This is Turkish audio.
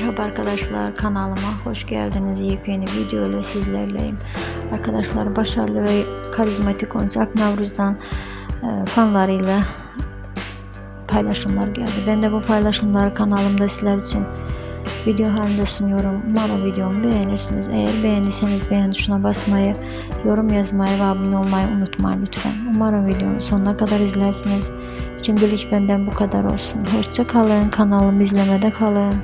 Merhaba arkadaşlar kanalıma hoş geldiniz. Yepyeni video ile sizlerleyim. Arkadaşlar başarılı ve karizmatik oyuncu Ak Navruz'dan e, fanlarıyla paylaşımlar geldi. Ben de bu paylaşımları kanalımda sizler için video halinde sunuyorum. Umarım videomu beğenirsiniz. Eğer beğendiyseniz beğen tuşuna basmayı, yorum yazmayı ve abone olmayı unutmayın lütfen. Umarım videonun sonuna kadar izlersiniz. Şimdilik benden bu kadar olsun. Hoşça kalın. Kanalımı izlemede kalın.